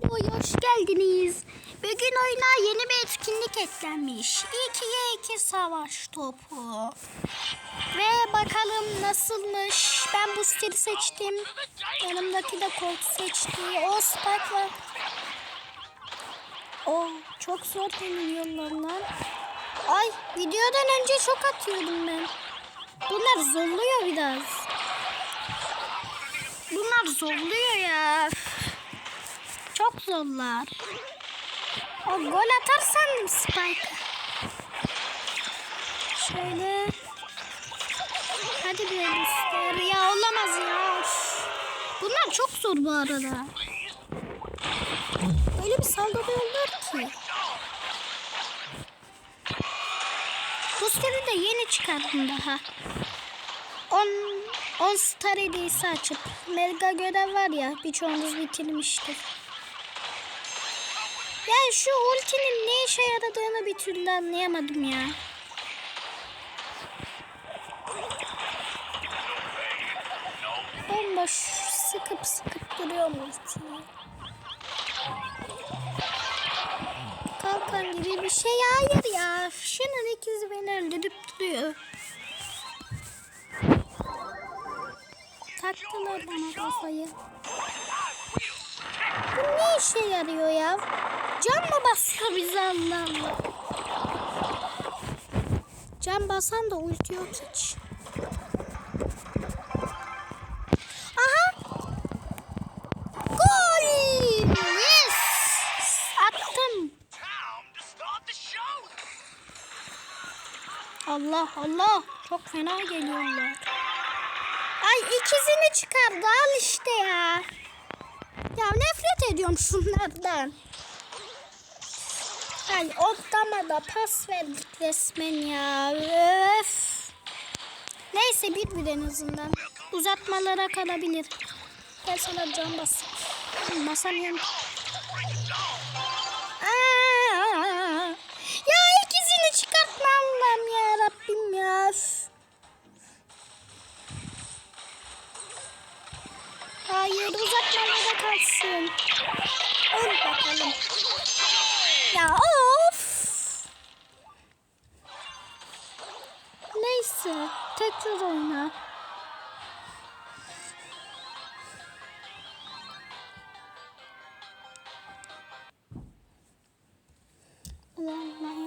Oy, hoş geldiniz. Bugün oyuna yeni bir etkinlik eklenmiş. 2'ye 2 savaş topu. Ve bakalım nasılmış. Ben Booster'ı seçtim. Yanımdaki de Colt seçti. O Spike var. O çok zor deniliyorlar lan. Ay videodan önce çok atıyordum ben. Bunlar zorluyor biraz. Bunlar zorluyor ya. Çok zorlar. O gol atarsan Spike. Şöyle. Hadi be Booster. Ya olamaz ya. Bunlar çok zor bu arada. Öyle bir saldırıyorlar ki. Booster'ı da yeni çıkardım daha. 10 10 star hediyesi açıp mega görev var ya birçoğunuz bitirmiştir. Ya şu ultinin ne işe yaradığını bir türlü anlayamadım ya. Bomboş sıkıp sıkıp duruyorum ultiyi. Kalkan gibi bir şey hayır ya. Şunun ikizi beni öldürüp duruyor. Taktılar bana kafayı. Bu ne işe yarıyor ya? Can mı basıyor bize Allah Allah? Can basan da ulti yok hiç. Aha! Gol! Yes! Attım. Allah Allah. Çok fena geliyorlar. Ay ikizini çıkardı al işte ya. Ya nefret ediyorum şunlardan. Ay otlama da pas verdik resmen ya. Öf. Neyse bir bir en azından. Uzatmalara kalabilir. Gel sana can bas. Basamıyorum. Aa, ya ikisini çıkartma Allah'ım ya Rabbim ya. Hayır uzatmalara kalsın. Öl neyse tekrar oyna. Allah Allah.